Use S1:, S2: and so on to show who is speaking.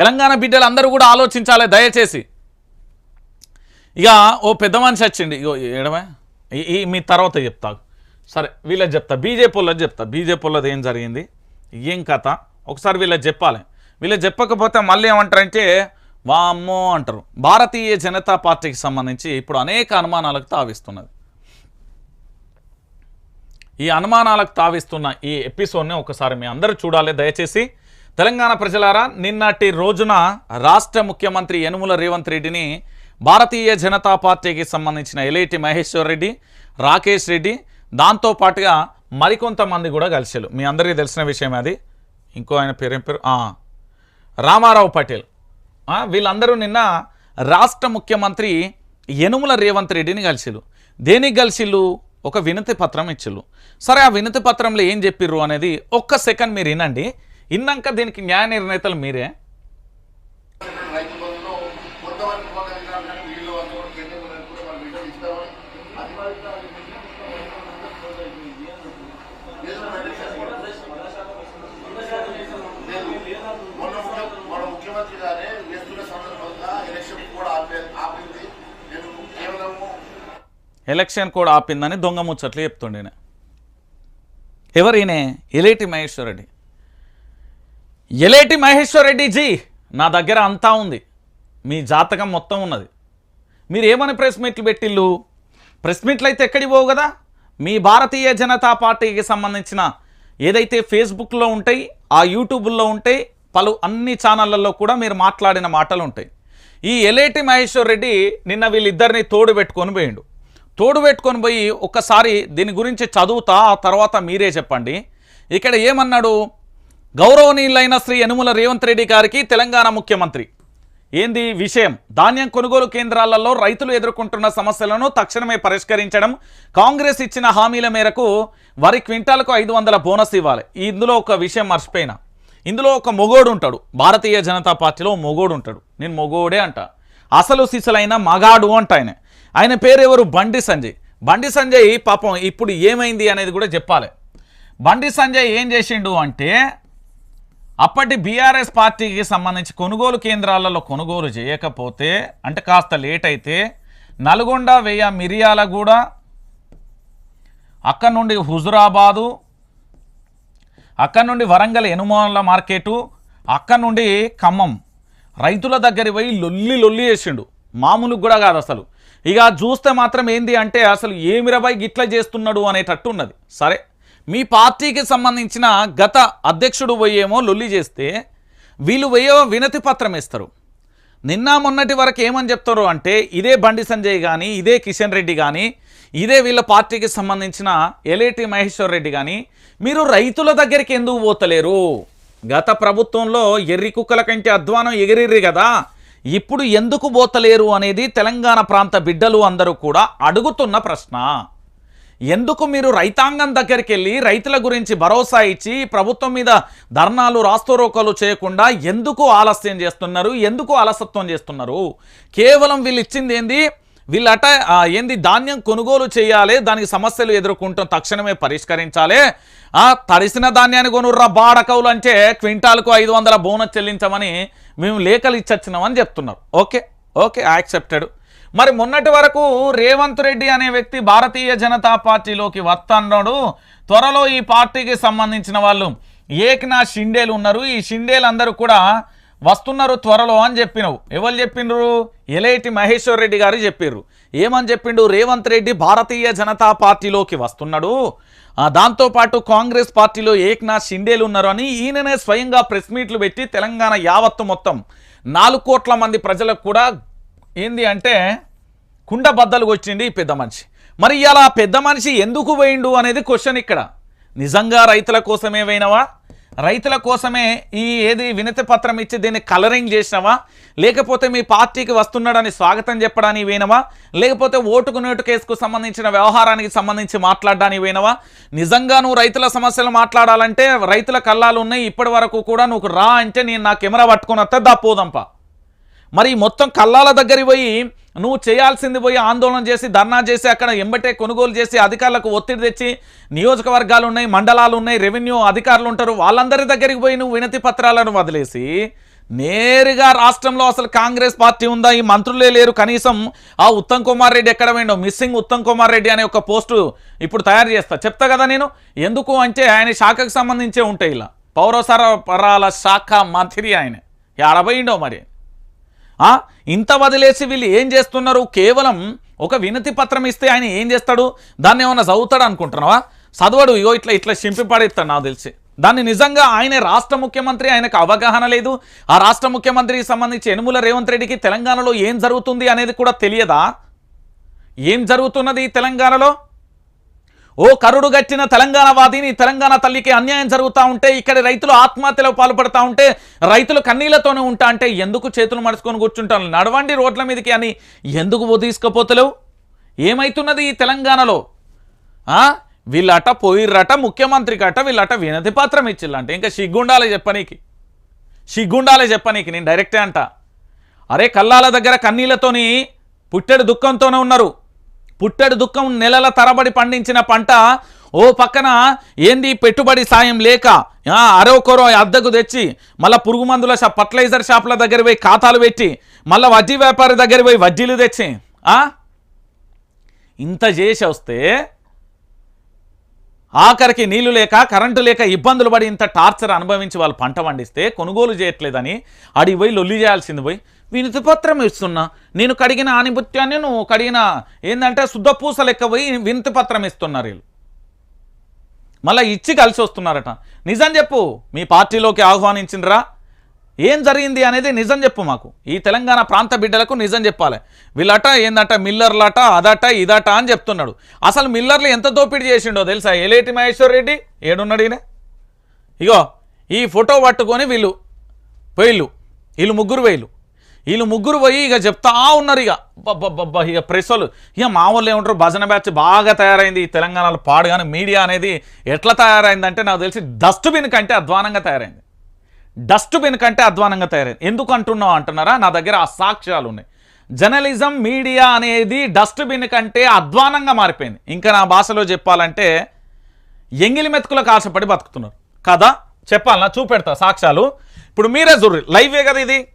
S1: తెలంగాణ బిడ్డలు అందరూ కూడా ఆలోచించాలి దయచేసి. ఇక ఓ పెద్ద మనిషి వచ్చింది ఇగో ఏడమే ఈ- ఈ మీ తర్వాత చెప్తా. సరే వీళ్ళకి చెప్తా. బీజేపీ వాళ్ళకి చెప్తా. బీజేపీ వాళ్ళది ఏం జరిగింది? ఏం కథ? ఒకసారి వీళ్ళకి చెప్పాలి. వీళ్ళకి చెప్పకపోతే మళ్ళీ ఏమంటారంటే వామ్మో అంటారు. భారతీయ జనతా పార్టీకి సంబంధించి ఇప్పుడు అనేక అనుమానాలకు తావిస్తున్నది. ఈ అనుమానాలకు తావిస్తున్న ఈ ఎపిసోడ్ని ఒకసారి మీ అందరూ చూడాలి. దయచేసి తెలంగాణ ప్రజలారా నిన్నటి రోజున రాష్ట్ర ముఖ్యమంత్రి యనుమల రేవంత్ రెడ్డిని భారతీయ జనతా పార్టీకి సంబంధించిన ఎలేటి మహేశ్వర్ రెడ్డి రాకేష్ రెడ్డి దాంతో పాటుగా మరికొంతమంది కూడా కలిసారు మీ అందరికీ తెలిసిన విషయం అది. ఇంకో ఆయన పేరేం పేరు? రామారావు పటేల్. వీళ్ళందరూ నిన్న రాష్ట్ర ముఖ్యమంత్రి యనుమల రేవంత్ రెడ్డిని కలిసిరు దేనికి కలిసిళ్ళు? ఒక వినతి పత్రం ఇచ్చిళ్ళు. సరే ఆ వినతి పత్రంలో ఏం చెప్పిర్రు అనేది ఒక్క సెకండ్ మీరు వినండి. విన్నాక దీనికి న్యాయ నిర్ణేతలు మీరే?
S2: ఎలక్షన్ కూడా
S1: ఆపిందని దొంగ ముచ్చట్లు చెప్తుండే ఎవరు ఈయన? ఎలేటి మహేశ్వర్ రెడ్డి ఎలేటి మహేశ్వర్ రెడ్డి జీ నా దగ్గర అంతా ఉంది. మీ జాతకం మొత్తం ఉన్నది. మీరు ఏమని ప్రెస్ మీట్లు పెట్టిల్లు? ప్రెస్ మీట్లు అయితే ఎక్కడికి పోవు కదా? మీ భారతీయ జనతా పార్టీకి సంబంధించిన ఏదైతే ఫేస్బుక్లో ఉంటాయి ఆ యూట్యూబ్లో ఉంటాయి పలు అన్ని ఛానళ్ళల్లో కూడా మీరు మాట్లాడిన మాటలు ఉంటాయి ఈ ఎలేటి మహేశ్వర్ రెడ్డి నిన్న వీళ్ళిద్దరిని తోడు పెట్టుకొని పోయిండు. తోడు పెట్టుకొని పోయి ఒక్కసారి దీని గురించి చదువుతా ఆ తర్వాత మీరే చెప్పండి. ఇక్కడ ఏమన్నాడు? గౌరవనీయులైన శ్రీ యనుమల రేవంత్ రెడ్డి గారికి తెలంగాణ ముఖ్యమంత్రి. ఏంది విషయం? ధాన్యం కొనుగోలు కేంద్రాలలో రైతులు ఎదుర్కొంటున్న సమస్యలను తక్షణమే పరిష్కరించడం కాంగ్రెస్ ఇచ్చిన హామీల మేరకు వరి క్వింటాలకు ఐదు వందల బోనస్ ఇవ్వాలి. ఇందులో ఒక విషయం మర్చిపోయినా. ఇందులో ఒక మొగోడు ఉంటాడు. భారతీయ జనతా పార్టీలో మొగోడు ఉంటాడు. నేను మొగోడే అంట. అసలు సిసలైన మగాడు అంట ఆయన. ఆయన పేరెవరు? బండి సంజయ్. బండి సంజయ్ పాపం ఇప్పుడు ఏమైంది అనేది కూడా చెప్పాలి. బండి సంజయ్ ఏం చేసిండు అంటే అప్పటి బీఆర్ఎస్ పార్టీకి సంబంధించి కొనుగోలు కేంద్రాలలో కొనుగోలు చేయకపోతే అంటే కాస్త లేట్ అయితే నల్గొండ వెయ్య మిరియాలగూడ అక్కడ నుండి హుజురాబాదు అక్కడ నుండి వరంగల్ ఎనుమల మార్కెటు అక్కడ నుండి ఖమ్మం. రైతుల దగ్గరికి పోయి లొల్లి లొల్లి చేసిండు. మామూలు కూడా కాదు అసలు. ఇక చూస్తే మాత్రం ఏంది అంటే అసలు ఏమిరబాయి గిట్ల చేస్తున్నాడు అనేటట్టు ఉన్నది. సరే. మీ పార్టీకి సంబంధించిన గత అధ్యక్షుడు పోయేమో లొల్లి చేస్తే వీళ్ళు పోయే వినతి పత్రం ఇస్తారు నిన్న మొన్నటి వరకు ఏమని చెప్తారు అంటే ఇదే బండి సంజయ్ కానీ ఇదే కిషన్ రెడ్డి కానీ ఇదే వీళ్ళ పార్టీకి సంబంధించిన ఎలేటి మహేశ్వర్ రెడ్డి కానీ మీరు రైతుల దగ్గరికి ఎందుకు పోతలేరు? గత ప్రభుత్వంలో ఎర్రి కుక్కల కంటే అధ్వానం ఎగిరిర్రి కదా. ఇప్పుడు ఎందుకు పోతలేరు అనేది తెలంగాణ ప్రాంత బిడ్డలు అందరూ కూడా అడుగుతున్న ప్రశ్న. ఎందుకు మీరు రైతాంగం దగ్గరికి వెళ్ళి రైతుల గురించి భరోసా ఇచ్చి ప్రభుత్వం మీద ధర్నాలు రాస్తోరోకలు చేయకుండా ఎందుకు ఆలస్యం చేస్తున్నారు? ఎందుకు అలసత్వం చేస్తున్నారు? కేవలం వీళ్ళు ఇచ్చింది ఏంది? వీళ్ళట అట ఏంది ధాన్యం కొనుగోలు చేయాలి దానికి సమస్యలు ఎదుర్కొంటాం తక్షణమే పరిష్కరించాలి. తడిసిన ధాన్యాన్ని కొనుర్రా బాడకవులు అంటే క్వింటాల్కు ఐదు వందల బోనస్ చెల్లించమని మేము లేఖలు ఇచ్చొచ్చినామని చెప్తున్నారు. Okay okay accepted. మరి మొన్నటి వరకు రేవంత్ రెడ్డి అనే వ్యక్తి భారతీయ జనతా పార్టీలోకి వస్తున్నాడు. త్వరలో ఈ పార్టీకి సంబంధించిన వాళ్ళు ఏకనాథ్ షిండేలు ఉన్నారు. ఈ షిండేలు అందరూ కూడా వస్తున్నారు త్వరలో అని చెప్పినవు. ఎవరు చెప్పిండ్రు ఎలేటి మహేశ్వర్ రెడ్డి గారు చెప్పిర్రు. ఏమని చెప్పిండు? రేవంత్ రెడ్డి భారతీయ జనతా పార్టీలోకి వస్తున్నాడు. దాంతోపాటు కాంగ్రెస్ పార్టీలో ఏక్నాథ్ షిండేలు ఉన్నారు అని ఈయననే స్వయంగా ప్రెస్ మీట్లు పెట్టి తెలంగాణ యావత్తు మొత్తం నాలుగు కోట్ల మంది ప్రజలకు కూడా ఏంది అంటే కుండ బద్దలు వచ్చింది ఈ పెద్ద మనిషి. మరి ఇలా పెద్ద మనిషి ఎందుకు పోయిండు అనేది క్వశ్చన్ ఇక్కడ. నిజంగా రైతుల కోసమే వేయినవా? రైతుల కోసమే ఈ ఏది వినతి పత్రం ఇచ్చి దీన్ని కలరింగ్ చేసినవా? లేకపోతే మీ పార్టీకి వస్తున్నాడని స్వాగతం చెప్పడానికి వేనవా లేకపోతే ఓటుకు నోటు కేసుకు సంబంధించిన వ్యవహారానికి సంబంధించి మాట్లాడడానికి పోయినవా నిజంగా నువ్వు రైతుల సమస్యలు మాట్లాడాలంటే రైతుల కళ్ళాలు ఉన్నాయి ఇప్పటి వరకు కూడా నువ్వు రా అంటే నేను నా కెమెరా పట్టుకుని వస్తే దా పోదంపా. మరి మొత్తం కల్లాల దగ్గరికి పోయి నువ్వు చేయాల్సింది పోయి ఆందోళన చేసి ధర్నా చేసి అక్కడ ఎంబటే కొనుగోలు చేసి అధికారులకు ఒత్తిడి తెచ్చి నియోజకవర్గాలు ఉన్నాయి మండలాలు ఉన్నాయి రెవెన్యూ అధికారులు ఉంటారు వాళ్ళందరి దగ్గరికి పోయి నువ్వు వినతి పత్రాలను వదిలేసి నేరుగా రాష్ట్రంలో అసలు కాంగ్రెస్ పార్టీ ఉందా? ఈ మంత్రులే లేరు. కనీసం ఆ ఉత్తమ్ కుమార్ రెడ్డి ఎక్కడ పోయిండో? మిస్సింగ్ ఉత్తమ్ కుమార్ రెడ్డి అనే ఒక పోస్టు ఇప్పుడు తయారు చేస్తా. చెప్తా కదా నేను. ఎందుకు అంటే ఆయన శాఖకు సంబంధించే ఉంటాయి ఇలా. పౌరసరఫరాల శాఖ మంత్రి ఆయన. ఎడబోయిండో మరి? ఇంత వదిలేసి వీళ్ళు ఏం చేస్తున్నారు? కేవలం ఒక వినతి పత్రం ఇస్తే ఆయన ఏం చేస్తాడు? దాన్ని ఏమన్నా చదువుతాడు అనుకుంటున్నావా? చదవడు ఇగో ఇట్లా ఇట్లా చింపిపడేస్తాడు నాకు తెలిసి. దాన్ని నిజంగా ఆయన రాష్ట్ర ముఖ్యమంత్రి ఆయనకు అవగాహన లేదు. ఆ రాష్ట్ర ముఖ్యమంత్రికి సంబంధించి యనుమల రేవంత్ రెడ్డికి తెలంగాణలో ఏం జరుగుతుంది అనేది కూడా తెలియదా? ఏం జరుగుతున్నది తెలంగాణలో? ఓ కరుడు గట్టిన తెలంగాణ వాదిని తెలంగాణ తల్లికి అన్యాయం జరుగుతూ ఉంటే ఇక్కడ రైతులు ఆత్మహత్యలో పాల్పడతా ఉంటే రైతులు కన్నీళ్ళతోనే ఉంటా అంటే ఎందుకు చేతులు మడుచుకొని కూర్చుంటాను నడవండి రోడ్ల మీదకి అని ఎందుకు తీసుకుపోతలేవు? ఏమైతున్నది ఈ తెలంగాణలో? వీళ్ళట పోయిర్రట ముఖ్యమంత్రికి అట వీళ్ళట వినతి పత్రం ఇచ్చిల్లంటే. ఇంకా సిగ్గుండాలే చెప్పనీకి. సిగ్గుండాలే చెప్పనీకి. నేను డైరెక్టే అంట. అరే కల్లాల దగ్గర కన్నీళ్ళతోని పుట్టెడు దుఃఖంతోనే ఉన్నారు. పుట్టెడు దుఃఖం నెలల తరబడి పండించిన పంట ఓ పక్కన ఏంది పెట్టుబడి సాయం లేక అరవకొరో అద్దకు తెచ్చి మళ్ళీ పురుగు మందుల షాప్ ఫర్టిలైజర్ షాపుల దగ్గర పోయి ఖాతాలు పెట్టి మళ్ళీ వడ్డీ వ్యాపారి దగ్గర పోయి వడ్డీలు తెచ్చి ఆ? ఇంత చేసి వస్తే ఆఖరికి నీళ్ళు లేక కరెంటు లేక ఇబ్బందులు పడి ఇంత టార్చర్ అనుభవించి వాళ్ళు పంట పండిస్తే కొనుగోలు చేయట్లేదని అడిగి పోయి లొల్లి చేయాల్సింది పోయి వినతిపత్రం ఇస్తున్నా. నేను కడిగిన ఆనిపత్యాన్ని నువ్వు కడిగిన ఏంటంటే శుద్ధపూస లెక్క పోయి వినతిపత్రం ఇస్తున్నారు వీళ్ళు. మళ్ళీ ఇచ్చి కలిసి వస్తున్నారట. నిజం చెప్పు మీ పార్టీలోకి ఆహ్వానించిండ్రా? ఏం జరిగింది అనేది నిజం చెప్పు మాకు. ఈ తెలంగాణ ప్రాంత బిడ్డలకు నిజం చెప్పాలి. వీళ్ళట ఏందట మిల్లర్లట అదట ఇదట అని చెప్తున్నాడు. అసలు మిల్లర్లు ఎంత దోపిడీ చేసిండో తెలుసా? ఎలేటి మహేశ్వర్ రెడ్డి? ఏడున్నాడు ఈయన? ఇగో ఈ ఫోటో పట్టుకొని వీళ్ళు పోయిళ్ళు వీళ్ళు ముగ్గురు పోయిళ్ళు. వీళ్ళు ముగ్గురు పోయి ఇక చెప్తా ఉన్నారు ఇక. బబ్బబ్బబ్బా ఇక ప్రెస్ వాళ్ళు ఇక మా వాళ్ళు ఏమంటారు? భజన బ్యాచ్ బాగా తయారైంది తెలంగాణలో పాడుగాను. మీడియా అనేది ఎట్లా తయారైందంటే నాకు తెలిసి డస్ట్బిన్ కంటే అధ్వానంగా తయారైంది. డస్ట్బిన్ కంటే అధ్వానంగా తయారైంది. ఎందుకు అంటున్నావు అంటున్నారా? నా దగ్గర ఆ సాక్ష్యాలు ఉన్నాయి. జర్నలిజం మీడియా అనేది డస్ట్బిన్ కంటే అధ్వానంగా మారిపోయింది. ఇంకా నా భాషలో చెప్పాలంటే ఎంగిలి మెతుకులకు ఆశపడి బతుకుతున్నారు. కదా? చెప్పాలనా? చూపెడతా సాక్ష్యాలు. ఇప్పుడు మీరే చూర్రి లైవే కదా ఇది.